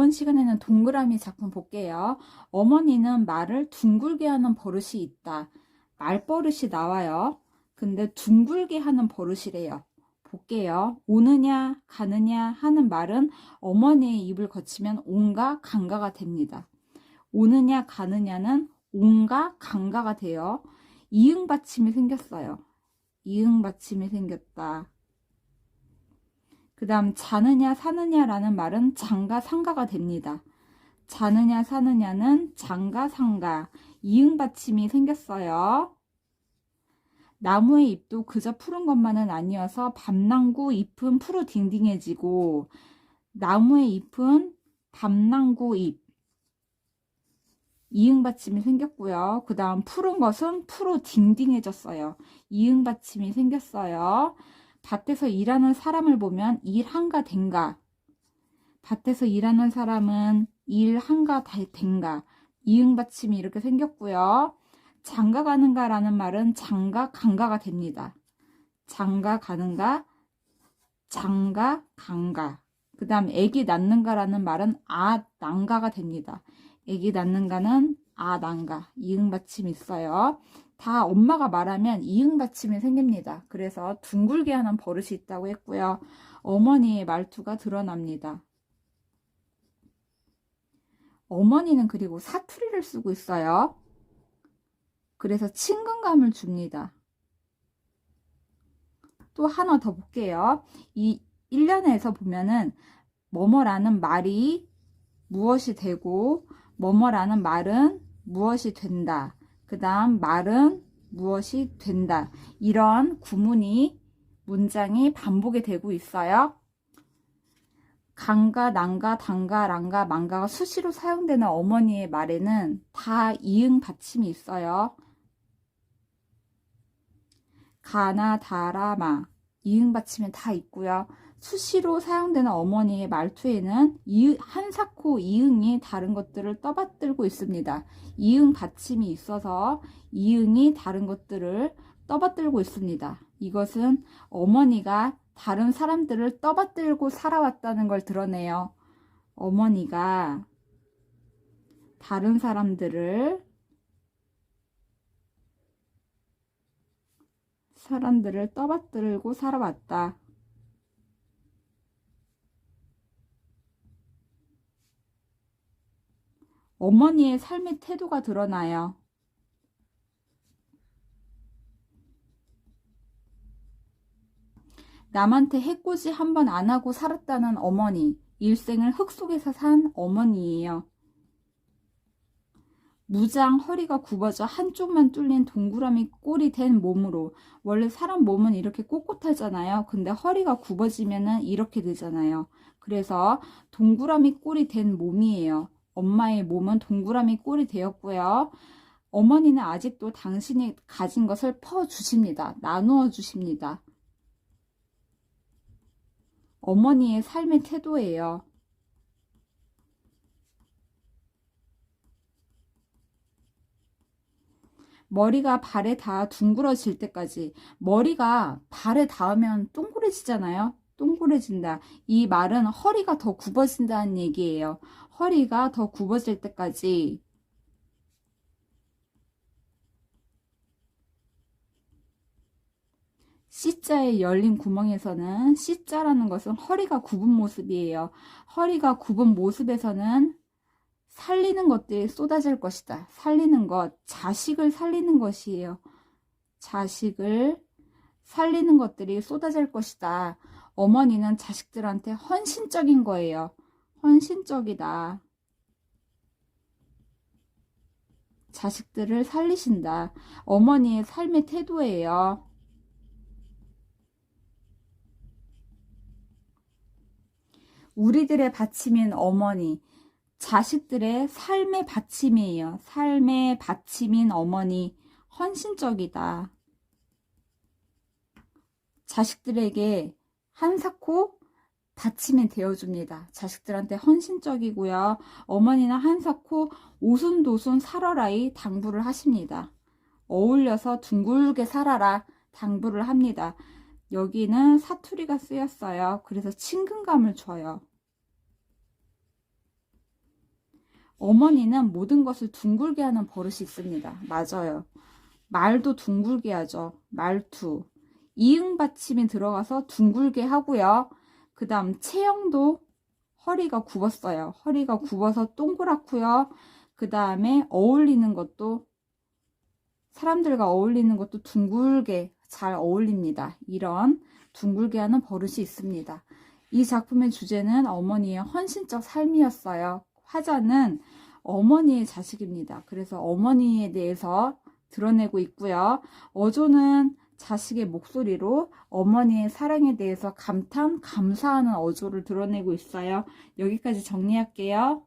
이번 시간에는 동그라미 작품 볼게요. 어머니는 말을 둥글게 하는 버릇이 있다. 말버릇이 나와요. 근데 둥글게 하는 버릇이래요. 볼게요. 오느냐, 가느냐 하는 말은 어머니의 입을 거치면 온가, 강가가 됩니다. 오느냐, 가느냐는 온가, 강가가 돼요. 이응 받침이 생겼어요. 이응 받침이 생겼다. 그 다음 자느냐 사느냐라는 말은 장가 상가가 됩니다. 자느냐 사느냐는 장가 상가 이응 받침이 생겼어요. 나무의 잎도 그저 푸른 것만은 아니어서 밤낭구 잎은 푸르 딩딩해지고 나무의 잎은 밤낭구 잎 이응 받침이 생겼고요. 그 다음 푸른 것은 푸르 딩딩해졌어요. 이응 받침이 생겼어요. 밭에서 일하는 사람을 보면 일한가 된가. 밭에서 일하는 사람은 일한가 된가. 이응 받침이 이렇게 생겼고요. 장가 가는가 라는 말은 장가 간가가 됩니다. 장가 가는가, 장가 간가. 그 다음 애기 낳는가 라는 말은 아 난가가 됩니다. 애기 낳는가는 아 난가. 이응 받침이 있어요. 다 엄마가 말하면 이응 받침이 생깁니다. 그래서 둥글게 하는 버릇이 있다고 했고요. 어머니의 말투가 드러납니다. 어머니는 그리고 사투리를 쓰고 있어요. 그래서 친근감을 줍니다. 또 하나 더 볼게요. 이 1년에서 보면은 뭐뭐라는 말이 무엇이 되고 뭐뭐라는 말은 무엇이 된다. 그 다음 말은 무엇이 된다. 이런 구문이 문장이 반복이 되고 있어요. 강가, 난가, 단가, 랑가, 망가가 수시로 사용되는 어머니의 말에는 다 이응 받침이 있어요. 가나, 다라, 마 이응 받침이 다 있고요. 수시로 사용되는 어머니의 말투에는 한사코 이응이 다른 것들을 떠받들고 있습니다. 이응 받침이 있어서 이응이 다른 것들을 떠받들고 있습니다. 이것은 어머니가 다른 사람들을 떠받들고 살아왔다는 걸 드러내요. 어머니가 다른 사람들을 사람들을 떠받들고 살아왔다. 어머니의 삶의 태도가 드러나요. 남한테 해코지 한 번 안 하고 살았다는 어머니, 일생을 흙 속에서 산 어머니예요. 무장 허리가 굽어져 한쪽만 뚫린 동그라미 꼴이 된 몸으로 원래 사람 몸은 이렇게 꼿꼿하잖아요. 근데 허리가 굽어지면은 이렇게 되잖아요. 그래서 동그라미 꼴이 된 몸이에요. 엄마의 몸은 동그라미 꼴이 되었고요. 어머니는 아직도 당신이 가진 것을 퍼 주십니다. 나누어 주십니다. 어머니의 삶의 태도예요. 머리가 발에 닿아 둥그러질 때까지 머리가 발에 닿으면 동그래지잖아요. 동그래진다. 이 말은 허리가 더 굽어진다는 얘기예요. 허리가 더 굽어질 때까지 C자의 열린 구멍에서는 C자라는 것은 허리가 굽은 모습이에요. 허리가 굽은 모습에서는 살리는 것들이 쏟아질 것이다. 살리는 것, 자식을 살리는 것이에요. 자식을 살리는 것들이 쏟아질 것이다. 어머니는 자식들한테 헌신적인 거예요. 헌신적이다. 자식들을 살리신다. 어머니의 삶의 태도예요. 우리들의 받침인 어머니, 자식들의 삶의 받침이에요. 삶의 받침인 어머니, 헌신적이다. 자식들에게 한사코 받침이 되어줍니다. 자식들한테 헌신적이고요. 어머니나 한사코 오순도순 살아라이 당부를 하십니다. 어울려서 둥글게 살아라 당부를 합니다. 여기는 사투리가 쓰였어요. 그래서 친근감을 줘요. 어머니는 모든 것을 둥글게 하는 버릇이 있습니다. 맞아요. 말도 둥글게 하죠. 말투. 이응 받침이 들어가서 둥글게 하고요. 그 다음 체형도 허리가 굽었어요. 허리가 굽어서 동그랗고요. 그 다음에 어울리는 것도 사람들과 어울리는 것도 둥글게 잘 어울립니다. 이런 둥글게 하는 버릇이 있습니다. 이 작품의 주제는 어머니의 헌신적 삶이었어요. 화자는 어머니의 자식입니다. 그래서 어머니에 대해서 드러내고 있고요. 어조는 자식의 목소리로 어머니의 사랑에 대해서 감탄, 감사하는 어조를 드러내고 있어요. 여기까지 정리할게요.